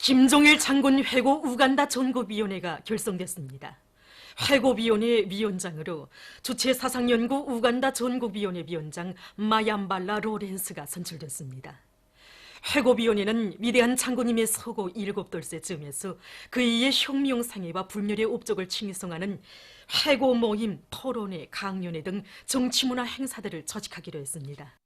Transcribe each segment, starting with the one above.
김종일 장군 회고 우간다 전고위원회가 결성됐습니다. 회고위원회 위원장으로 주체 사상연구 우간다 전고위원회 위원장 마얀발라 로렌스가 선출됐습니다. 회고위원회는 위대한 장군님의 서고 일곱 돌세 즈음에서 그이의 혁명상해와 불멸의 업적을 칭송하는 회고 모임, 토론회, 강연회 등 정치문화 행사들을 조직하기로 했습니다.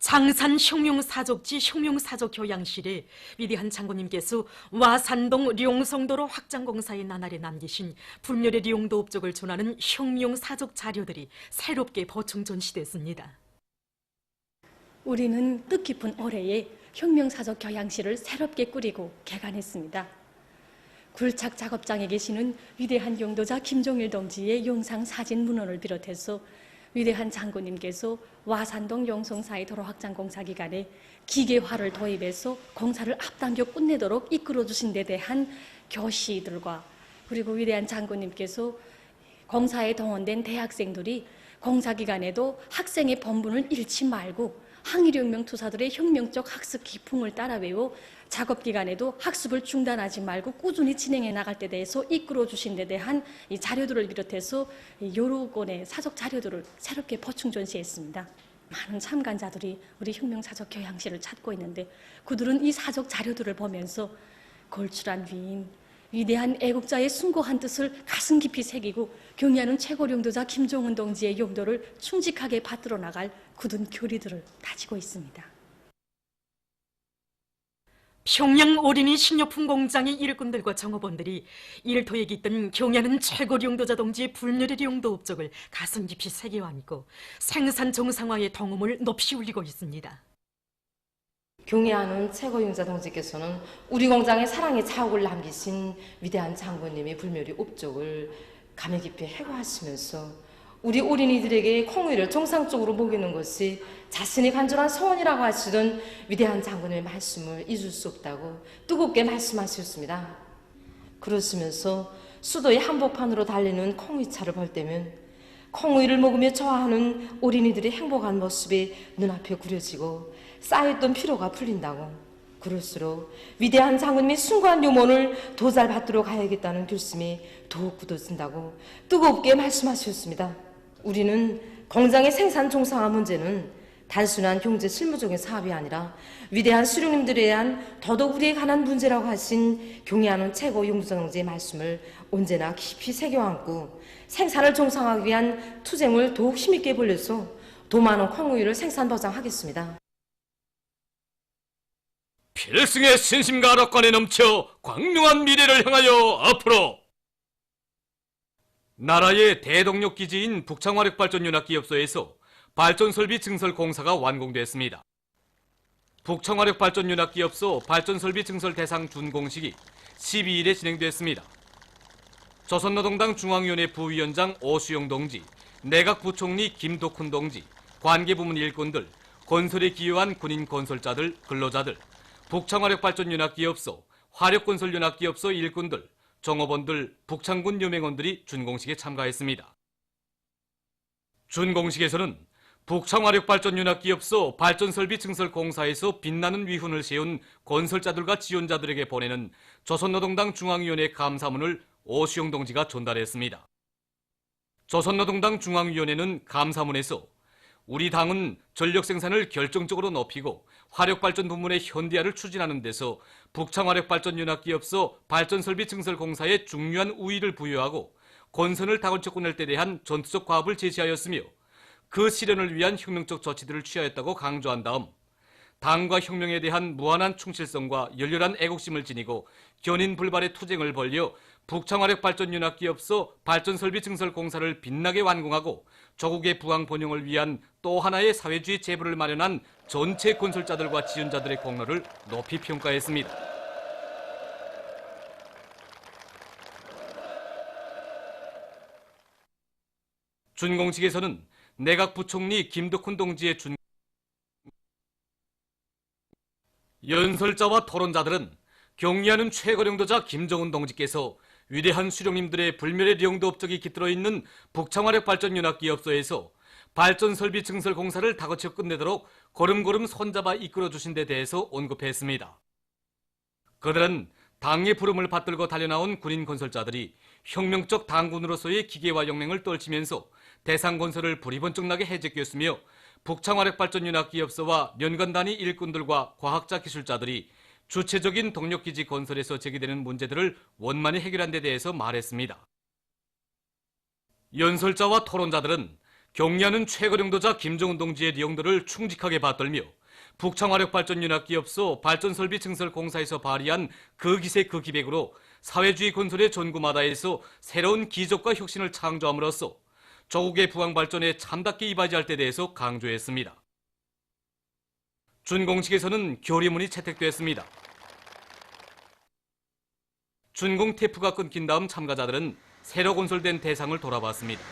장산 혁명사족지 혁명사족 교양실에 위대한 장군님께서 와산동 룡성도로 확장공사의 나날에 남기신 불멸의 룡도 업적을 전하는 혁명사족 자료들이 새롭게 보충 전시됐습니다. 우리는 뜻깊은 올해에 혁명사적 교양실을 새롭게 꾸리고 개관했습니다. 굴착 작업장에 계시는 위대한 용도자 김종일 동지의 영상 사진 문헌을 비롯해서 위대한 장군님께서 와산동 용성사의 도로 확장 공사 기간에 기계화를 도입해서 공사를 앞당겨 끝내도록 이끌어 주신 데 대한 교시들과 그리고 위대한 장군님께서 공사에 동원된 대학생들이 공사 기간에도 학생의 본분을 잃지 말고 항일혁명 투사들의 혁명적 학습 기풍을 따라 외워 작업 기간에도 학습을 중단하지 말고 꾸준히 진행해 나갈 때 대해서 이끌어 주신 데 대한 이 자료들을 비롯해서 이 여러 권의 사적 자료들을 새롭게 보충 전시했습니다. 많은 참관자들이 우리 혁명사적 교양실을 찾고 있는데 그들은 이 사적 자료들을 보면서 걸출한 위인, 위대한 애국자의 숭고한 뜻을 가슴 깊이 새기고 경의하는 최고 용도자 김종은 동지의 용도를 충직하게 받들어 나갈 굳은 교리들을 다지고 있습니다. 평양 어린이 식료품 공장의 일꾼들과 정업원들이 일터에 깃든 경야는 최고 용도자 동지의 불멸의 용도 업적을 가슴 깊이 새겨안고 생산 정상화의 동음을 높이 울리고 있습니다. 경애하는 최고용자 동지께서는 우리 공장에 사랑의 자욱을 남기신 위대한 장군님의 불멸의 업적을 감회 깊이 해고하시면서 우리 어린이들에게 콩의를 정상적으로 먹이는 것이 자신이 간절한 소원이라고 하시던 위대한 장군님의 말씀을 잊을 수 없다고 뜨겁게 말씀하셨습니다. 그러시면서 수도의 한복판으로 달리는 콩의차를 볼 때면 콩의를 먹으며 좋아하는 어린이들의 행복한 모습이 눈앞에 그려지고 쌓였던 피로가 풀린다고 그럴수록 위대한 장군님의 숭고한 유문을 도잘 받들어 가야겠다는 결심이 더욱 굳어진다고 뜨겁게 말씀하셨습니다. 우리는 공장의 생산 종상화 문제는 단순한 경제 실무적인 사업이 아니라 위대한 수령님들에 대한 더더욱 우리에 관한 문제라고 하신 경의하는 최고 용성제의 말씀을 언제나 깊이 새겨안고 생산을 정상화하기 위한 투쟁을 더욱 힘있게 벌려서 더 많은 콩우유를 생산 보장하겠습니다. 필승의 신심과 악관에 넘쳐 광명한 미래를 향하여 앞으로 나라의 대동력 기지인 북창화력발전윤학기업소에서 발전설비 증설 공사가 완공됐습니다. 북청화력발전윤학기업소 발전설비 증설 대상 준공식이 12일에 진행됐습니다. 조선노동당 중앙위원회 부위원장 오수영 동지, 내각부총리 김덕훈 동지, 관계부문 일꾼들, 건설에 기여한 군인 건설자들, 근로자들, 북창화력발전윤학기업소, 화력건설윤학기업소 일꾼들, 정업원들, 북창군 유맹원들이 준공식에 참가했습니다. 준공식에서는 북창화력발전윤학기업소 발전설비 증설 공사에서 빛나는 위훈을 세운 건설자들과 지원자들에게 보내는 조선노동당 중앙위원회 감사문을 오수영 동지가 전달했습니다. 조선노동당 중앙위원회는 감사문에서 우리 당은 전력 생산을 결정적으로 높이고 화력발전 부문의 현대화를 추진하는 데서 북창화력발전윤학기업소 발전설비 증설 공사에 중요한 우위를 부여하고 건선을 다군쳐 끝낼 때 대한 전투적 과업을 제시하였으며 그 실현을 위한 혁명적 조치들을 취하였다고 강조한 다음 당과 혁명에 대한 무한한 충실성과 열렬한 애국심을 지니고 견인 불발의 투쟁을 벌여 북창화력발전윤학기업소 발전설비 증설 공사를 빛나게 완공하고 조국의 부황 번영을 위한 또 하나의 사회주의 제도를 마련한 전체 건설자들과 지원자들의 공로를 높이 평가했습니다. 준공식에서는 내각 부총리 김덕훈 동지의 준 연설자와 토론자들은 경의하는 최고령도자 김정은 동지께서 위대한 수령님들의 불멸의 령도 업적이 깃들어 있는 북창화력 발전윤학기업소에서 발전 설비 증설 공사를 다거쳐 끝내도록 걸음걸음 손잡아 이끌어 주신 데 대해서 언급했습니다. 그들은 당의 부름을 받들고 달려나온 군인 건설자들이 혁명적 당군으로서의 기계화 영맹을 떨치면서 대상 건설을 부리번쩍나게 해제했으며 북창화력 발전 연합기업소와 연관단위 일꾼들과 과학자 기술자들이 주체적인 동력기지 건설에서 제기되는 문제들을 원만히 해결한 데 대해서 말했습니다. 연설자와 토론자들은 경리하는 최고령도자 김정은 동지의 내용들을 충직하게 받들며 북창화력발전연합기업소 발전설비 증설 공사에서 발의한 그 기세 그 기백으로 사회주의 건설의 전구마다에서 새로운 기적과 혁신을 창조함으로써 조국의 부강 발전에 참답게 이바지할 때 대해서 강조했습니다. 준공식에서는 교리문이 채택됐습니다. 준공 테프가 끊긴 다음 참가자들은 새로 건설된 대상을 돌아봤습니다.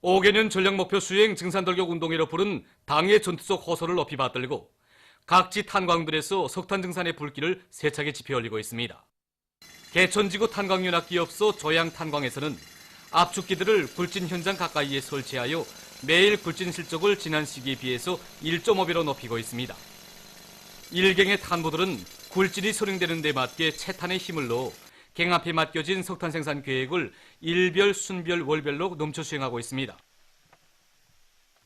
오개년 전략 목표 수행 증산돌격 운동회로 부른 당의 전투적 호소를 높이 받들고 각지 탄광들에서 석탄 증산의 불길을 세차게 지펴 올리고 있습니다. 개천지구 탄광연합기업소 조양 탄광에서는 압축기들을 굴진 현장 가까이에 설치하여 매일 굴진 실적을 지난 시기에 비해서 1.5배로 높이고 있습니다. 일갱의 탄부들은 굴진이 소령되는 데 맞게 채탄의 힘을 넣어 갱 앞에 맡겨진 석탄 생산 계획을 일별, 순별, 월별로 넘쳐 수행하고 있습니다.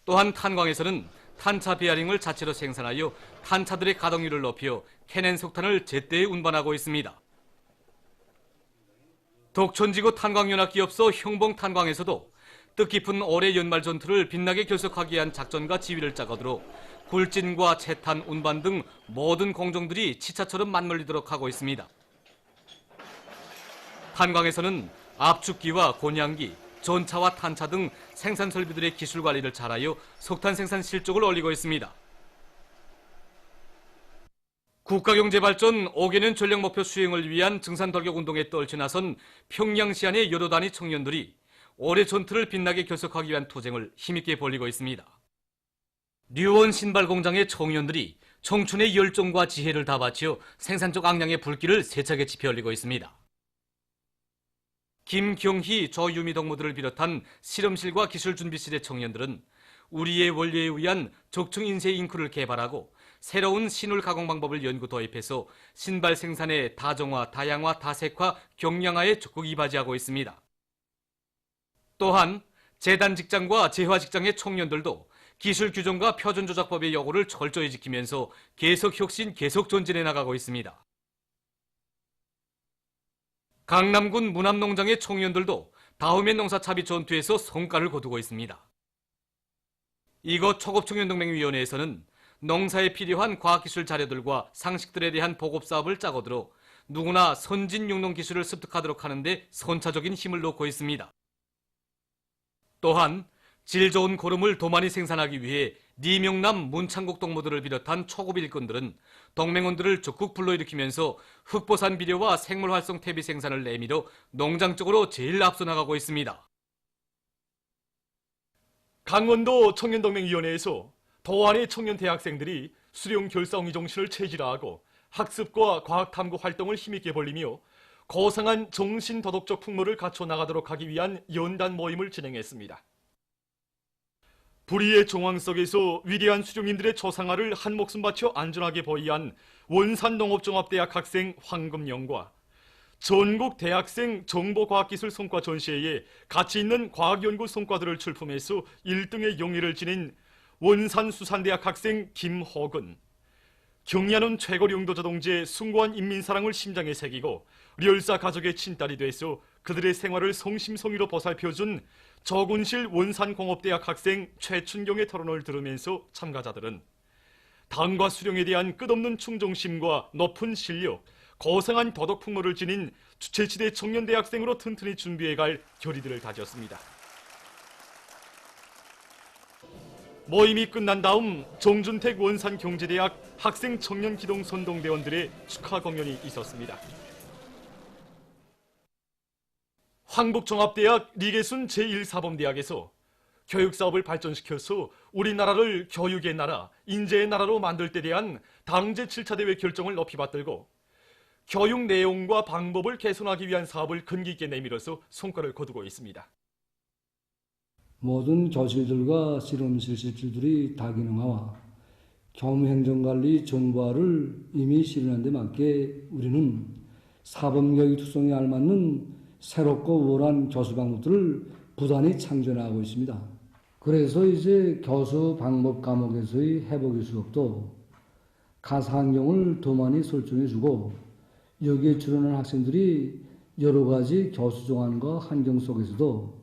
또한 탄광에서는 탄차 베어링을 자체로 생산하여 탄차들의 가동률을 높여 캐낸 석탄을 제때에 운반하고 있습니다. 독천지구 탄광연합기업소 형봉탄광에서도 뜻깊은 올해 연말 전투를 빛나게 결석하기 위한 작전과 지휘를 짜거들어 굴진과 채탄, 운반 등 모든 공정들이 치차처럼 맞물리도록 하고 있습니다. 탄광에서는 압축기와 곤양기, 전차와 탄차 등 생산 설비들의 기술 관리를 잘하여 석탄 생산 실적을 올리고 있습니다. 국가경제발전 5개년 전략 목표 수행을 위한 증산 돌격 운동에 떨쳐 나선 평양시 안의 여러 단위 청년들이 올해 전투를 빛나게 결석하기 위한 투쟁을 힘있게 벌이고 있습니다. 류원 신발 공장의 청년들이 청춘의 열정과 지혜를 다 바치어 생산적 악량의 불길을 세차게 지펴 올리고 있습니다. 김경희, 조유미 동무들을 비롯한 실험실과 기술준비실의 청년들은 우리의 원료에 의한 적층 인쇄 잉크를 개발하고 새로운 신울 가공 방법을 연구 도입해서 신발 생산의 다정화, 다양화, 다색화, 경량화에 적극 이바지하고 있습니다. 또한 재단 직장과 재화 직장의 청년들도 기술 규정과 표준 조작법의 요구를 철저히 지키면서 계속 혁신, 계속 전진해 나가고 있습니다. 강남군 문암농장의 청년들도 다음의 농사 차비 전투에서 성과를 거두고 있습니다. 이곳 초급청년동맹위원회에서는 농사에 필요한 과학기술 자료들과 상식들에 대한 보급사업을 짜고 들어 누구나 선진 육농 기술을 습득하도록 하는데 선차적인 힘을 놓고 있습니다. 또한 질 좋은 고름을 더 많이 생산하기 위해 니명남 문창국 동무들을 비롯한 초급 일꾼들은 동맹원들을 적극 불러일으키면서 흑보산 비료와 생물활성 퇴비 생산을 내밀어 농장 쪽으로 제일 앞서 나가고 있습니다. 강원도 청년동맹위원회에서 도안의 청년 대학생들이 수령 결성 이종실을 체질화하고 학습과 과학 탐구 활동을 힘있게 벌리며 고상한 정신 도덕적 풍모를 갖춰 나가도록 하기 위한 연단 모임을 진행했습니다. 불의의 정황 속에서 위대한 수령인들의 초상화를 한 목숨 바쳐 안전하게 보위한 원산농업종합대학 학생 황금영과 전국 대학생 정보과학기술 성과 전시회에 가치 있는 과학연구 성과들을 출품해서 1등의 영예를 지닌 원산수산대학 학생 김호근 경리하는 최고 용도자 동지의 숭고한 인민사랑을 심장에 새기고 렬사 가족의 친딸이 돼서 그들의 생활을 성심성의로 보살펴준 저군실 원산공업대학 학생 최춘경의 토론을 들으면서 참가자들은 당과 수령에 대한 끝없는 충정심과 높은 실력, 고상한 도덕 풍모를 지닌 주체지대 청년 대학생으로 튼튼히 준비해갈 결의들을 다졌습니다. 모임이 끝난 다음 정준택 원산 경제대학 학생 청년 기동 선동대원들의 축하 공연이 있었습니다. 황북종합대학 리계순 제1사범대학에서 교육사업을 발전시켜서 우리나라를 교육의 나라, 인재의 나라로 만들 때 대한 당제 7차 대회 결정을 높이 받들고 교육 내용과 방법을 개선하기 위한 사업을 근기 있게 내밀어서 성과를 거두고 있습니다. 모든 교실들과 실험실 실질들이 다기능화와 교무행정관리 정보화를 이미 실현한 데 맞게 우리는 사범교육 특성에 알맞는 새롭고 우월한 교수 방법들을 부단히 창조하고 있습니다. 그래서 이제 교수 방법 과목에서의 해보기 수업도 가사 환경을 더 많이 설정해주고 여기에 출연한 학생들이 여러 가지 교수 정안과 환경 속에서도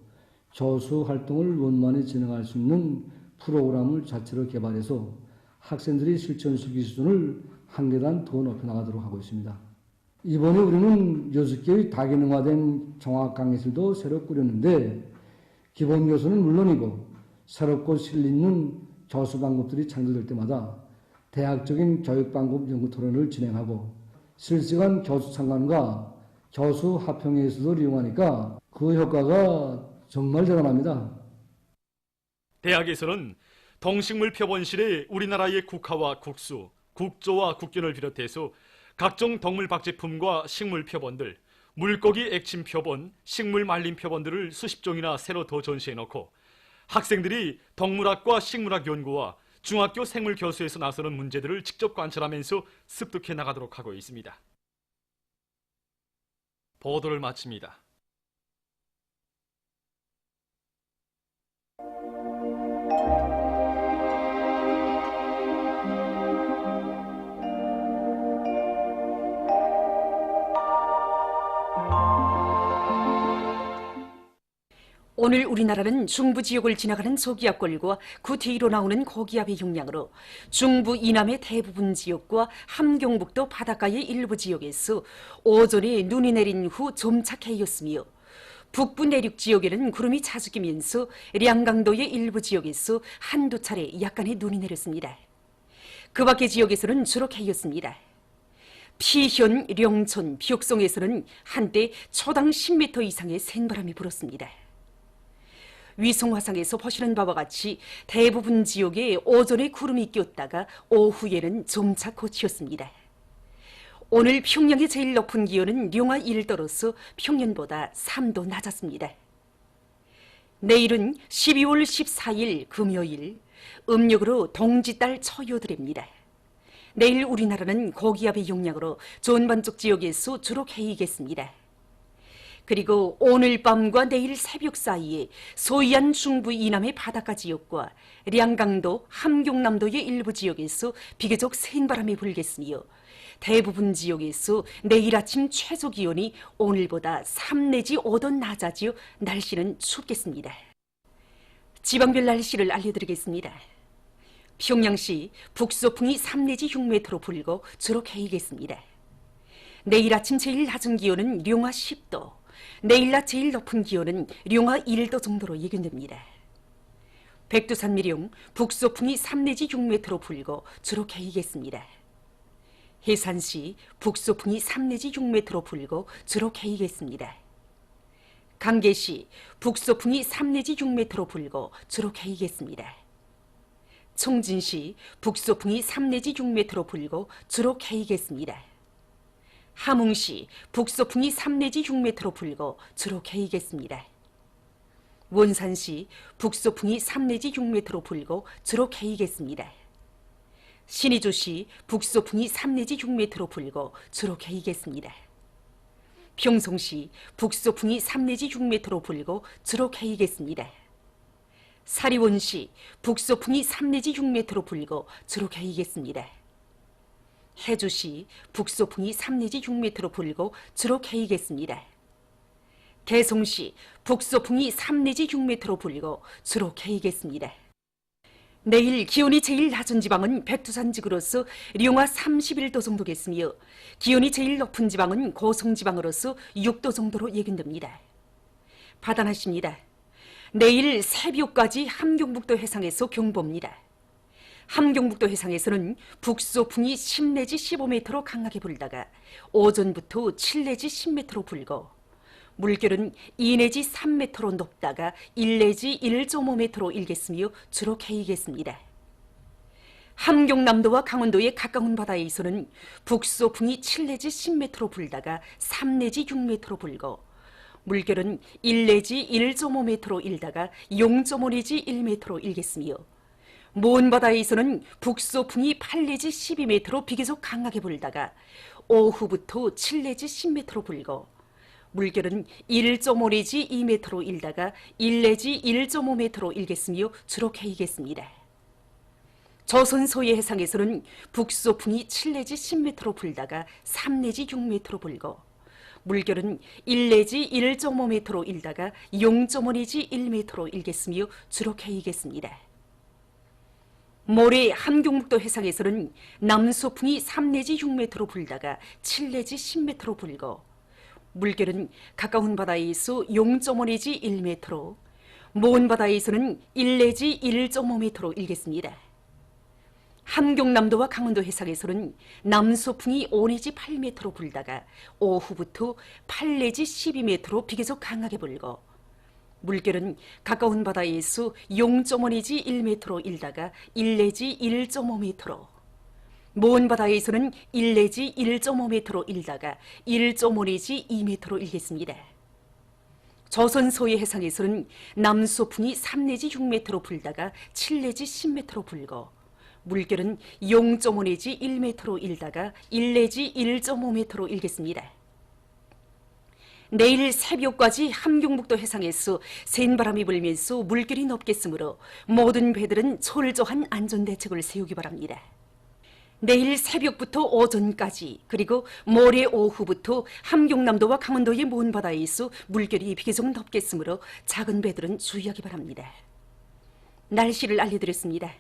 교수 활동을 원만히 진행할 수 있는 프로그램을 자체로 개발해서 학생들이 실천 수기 수준을 한 계단 더 높여 나가도록 하고 있습니다. 이번에 우리는 6개의 다기능화된 종합 강의실도 새로 꾸렸는데 기본 교수는 물론이고 새롭고 실리는 교수 방법들이 창조될 때마다 대학적인 교육 방법 연구 토론을 진행하고 실시간 교수 참관과 교수 합평회에서도 이용하니까 그 효과가 정말 대단합니다. 대학에서는 동식물 표본실에 우리나라의 국화와 국수, 국조와 국견을 비롯해서 각종 동물 박제품과 식물 표본들, 물고기 액침 표본, 식물 말림 표본들을 수십 종이나 새로 더 전시해 놓고 학생들이 동물학과 식물학 연구와 중학교 생물 교수에서 나서는 문제들을 직접 관찰하면서 습득해 나가도록 하고 있습니다. 보도를 마칩니다. 오늘 우리나라는 중부 지역을 지나가는 소기압골과 그 뒤로 나오는 고기압의 영향으로 중부 이남의 대부분 지역과 함경북도 바닷가의 일부 지역에서 오전에 눈이 내린 후 점차해였으며 북부 내륙 지역에는 구름이 자주 끼면서 량강도의 일부 지역에서 한두 차례 약간의 눈이 내렸습니다. 그 밖의 지역에서는 주로 개였습니다. 피현, 령촌, 비옥성에서는 한때 초당 10m 이상의 생바람이 불었습니다. 위성 화상에서 보시는 바와 같이 대부분 지역에 오전에 구름이 꼈다가 오후에는 점차 고치었습니다. 오늘 평양의 제일 높은 기온은 룡화 1도로서 평년보다 3도 낮았습니다. 내일은 12월 14일 금요일 음력으로 동지달 초여드입니다. 내일 우리나라는 고기압의 영향으로 전반적 지역에서 주로 개이겠습니다. 그리고 오늘 밤과 내일 새벽 사이에 소이안 중부 이남의 바닷가 지역과 량강도, 함경남도의 일부 지역에서 비교적 센 바람이 불겠으며 대부분 지역에서 내일 아침 최저 기온이 오늘보다 3 내지 5도 낮아지어 날씨는 춥겠습니다. 지방별 날씨를 알려드리겠습니다. 평양시 북소풍이 3 내지 6m로 불고 주로 개이겠습니다. 내일 아침 제일 낮은 기온은 룡화 10도, 내일 낮 제일 높은 기온은 룡화 1도 정도로 예견됩니다. 백두산 미룡 북소풍이 3 내지 6m로 불고 주로 개이겠습니다. 해산시 북소풍이 3 내지 6m로 불고 주로 개이겠습니다. 강계시 북소풍이 3 내지 6m로 불고 주로 개이겠습니다. 총진시 북소풍이 3 내지 6m로 불고 주로 개이겠습니다. 함흥시 북소풍이 3 내지 6m로 불고 주로 개이겠습니다. 원산시 북소풍이 3 내지 6m로 불고 주로 개이겠습니다. 신의조시 북소풍이 3 내지 6m로 불고 주로 개이겠습니다. 평송시 북소풍이 3 내지 6m로 불고 주로 개이겠습니다. 사리원시 북소풍이 3 내지 6m로 불고 주로 개이겠습니다. 해주시 북소풍이 3 내지 6m로 불고 주로 개이겠습니다. 개송시 북소풍이 3 내지 6m로 불고 주로 개이겠습니다. 내일 기온이 제일 낮은 지방은 백두산 지구로서 룡화 31도 정도 겠으며 기온이 제일 높은 지방은 고성 지방으로서 6도 정도로 예견됩니다. 받아하십니다. 내일 새벽까지 함경북도 해상에서 경보입니다. 함경북도 해상에서는 북소풍이 10 내지 15m로 강하게 불다가 오전부터 7 내지 10m로 불고 물결은 2 내지 3m로 높다가 1 내지 1.5m로 일겠으며 주로 개이겠습니다. 함경남도와 강원도의 가까운 바다에서는 북소풍이 7 내지 10m로 불다가 3 내지 6m로 불고 물결은 1 내지 1.5m로 일다가 0.5 내지 1m로 일겠으며 먼 바다에서는 북소풍이 8 내지 12m로 비교적 강하게 불다가 오후부터 7 내지 10m로 불고 물결은 1.5 내지 2m로 일다가 1 내지 1.5m로 일겠으며 주로 개이겠습니다. 조선 소의 해상에서는 북소풍이 7 내지 10m로 불다가 3 내지 6m로 불고 물결은 1 내지 1.5m로 일다가 0.5 내지 1m로 일겠으며 주로 개이겠습니다. 모레 함경북도 해상에서는 남소풍이 3 내지 6m로 불다가 7 내지 10m로 불고 물결은 가까운 바다에서 0.5 내지 1m로 먼 바다에서는 1 내지 1.5m로 일겠습니다. 함경남도와 강원도 해상에서는 남소풍이 5 내지 8m로 불다가 오후부터 8 내지 12m로 비교적 강하게 불고 물결은 가까운 바다에서 0.5 내지 1m로 일다가 1 내지 1.5m로 먼 바다에서는 1 내지 1.5m로 일다가 1.5 내지 2m로 일겠습니다. 조선 소의 해상에서는 남소풍이 3 내지 6m로 불다가 7 내지 10m로 불고 물결은 0.5 내지 1m로 일다가 1 내지 1.5m로 일겠습니다. 내일 새벽까지 함경북도 해상에서 센 바람이 불면서 물결이 높겠으므로 모든 배들은 철저한 안전 대책을 세우기 바랍니다. 내일 새벽부터 오전까지 그리고 모레 오후부터 함경남도와 강원도의 먼 바다에서 물결이 비교적 높겠으므로 작은 배들은 주의하기 바랍니다. 날씨를 알려드렸습니다.